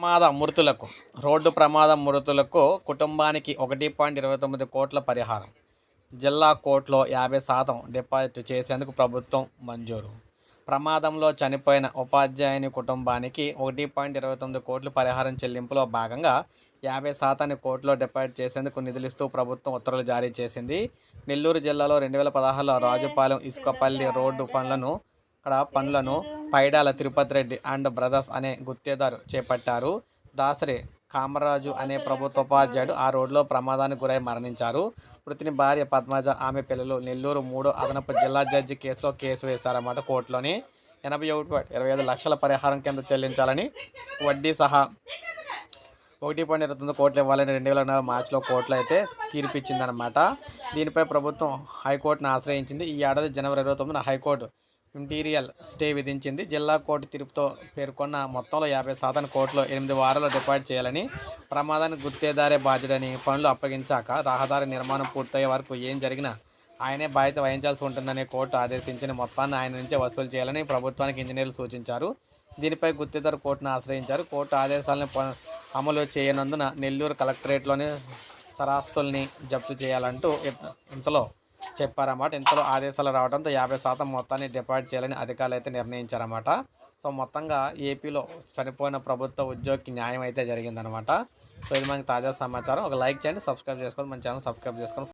ప్రమాద మృతులకు రోడ్డు ప్రమాద మృతులకు కుటుంబానికి ఒకటి పాయింట్ ఇరవై తొమ్మిది కోట్ల పరిహారం. జిల్లా కోర్టులో యాభై శాతం డిపాజిట్ చేసేందుకు ప్రభుత్వం మంజూరు. ప్రమాదంలో చనిపోయిన ఉపాధ్యాయుని కుటుంబానికి ఒకటి పాయింట్ ఇరవై తొమ్మిది కోట్లు పరిహారం చెల్లింపులో భాగంగా యాభై శాతాన్ని కోర్టులో డిపాజిట్ చేసేందుకు నిధులిస్తూ ప్రభుత్వం ఉత్తర్వులు జారీ చేసింది. నెల్లూరు జిల్లాలో రెండు వేల పదహారులో రాజుపాలెం ఇసుకపల్లి రోడ్డు పనులను అక్కడ పనులను పైడాల తిరుపతి రెడ్డి అండ్ బ్రదర్స్ అనే గుత్తేదారు చేపట్టారు. దాసరి కామరాజు అనే ప్రభుత్వ ఉపాధ్యాయుడు ఆ రోడ్లో ప్రమాదానికి గురై మరణించారు. మృతిని భార్య పద్మజ ఆమె పిల్లలు నెల్లూరు మూడో అదనపు జిల్లా జడ్జి కేసులో కేసు వేశారన్నమాట కోర్టులోని. ఎనభై ఒకటి పాయింట్ ఇరవై ఐదు లక్షల పరిహారం కింద చెల్లించాలని వడ్డీ సహా ఒకటి పాయింట్ ఇరవై తొమ్మిది కోట్లు ఇవ్వాలని రెండు వేల నాలుగు మార్చిలో కోర్టులు అయితే తీర్పిచ్చిందనమాట దీనిపై ప్రభుత్వం హైకోర్టును ఆశ్రయించింది. ఈ ఏడాది జనవరి ఇరవై తొమ్మిదిన హైకోర్టు ఇంటీరియల్ స్టే విధించింది. జిల్లా కోర్టు తీర్పుతో పేర్కొన్న మొత్తంలో యాభై శాతం కోర్టులో ఎనిమిది వారాలు డిపాజిట్ చేయాలని ప్రమాదానికి గుర్తేదారే బాధ్యుడని పనులు అప్పగించాక రహదారి నిర్మాణం పూర్తయ్యే వరకు ఏం జరిగినా ఆయనే బాధ్యత వహించాల్సి ఉంటుందని కోర్టు ఆదేశించిన మొత్తాన్ని ఆయన నుంచే వసూలు చేయాలని ప్రభుత్వానికి ఇంజనీర్లు సూచించారు. దీనిపై గుత్తేదారు కోర్టును ఆశ్రయించారు. కోర్టు ఆదేశాలను ప- అమలు చేయనందున నెల్లూరు కలెక్టరేట్లోని సరాస్తుల్ని జప్తు చేయాలంటూ ఇంతలో చెప్పారన్నమాట. ఇంతలో ఆదేశాలు రావడంతో యాభై శాతం మొత్తాన్ని డిపాజిట్ చేయాలని అధికారులు అయితే నిర్ణయించారన్నమాట. సో మొత్తంగా ఏపీలో చనిపోయిన ప్రభుత్వ ఉద్యోగికి న్యాయం అయితే జరిగిందనమాట సో ఇది మనకి తాజా సమాచారం. ఒక లైక్ చేయండి సబ్స్క్రైబ్ చేసుకోండి మన ఛానల్ సబ్స్క్రైబ్ చేసుకోండి.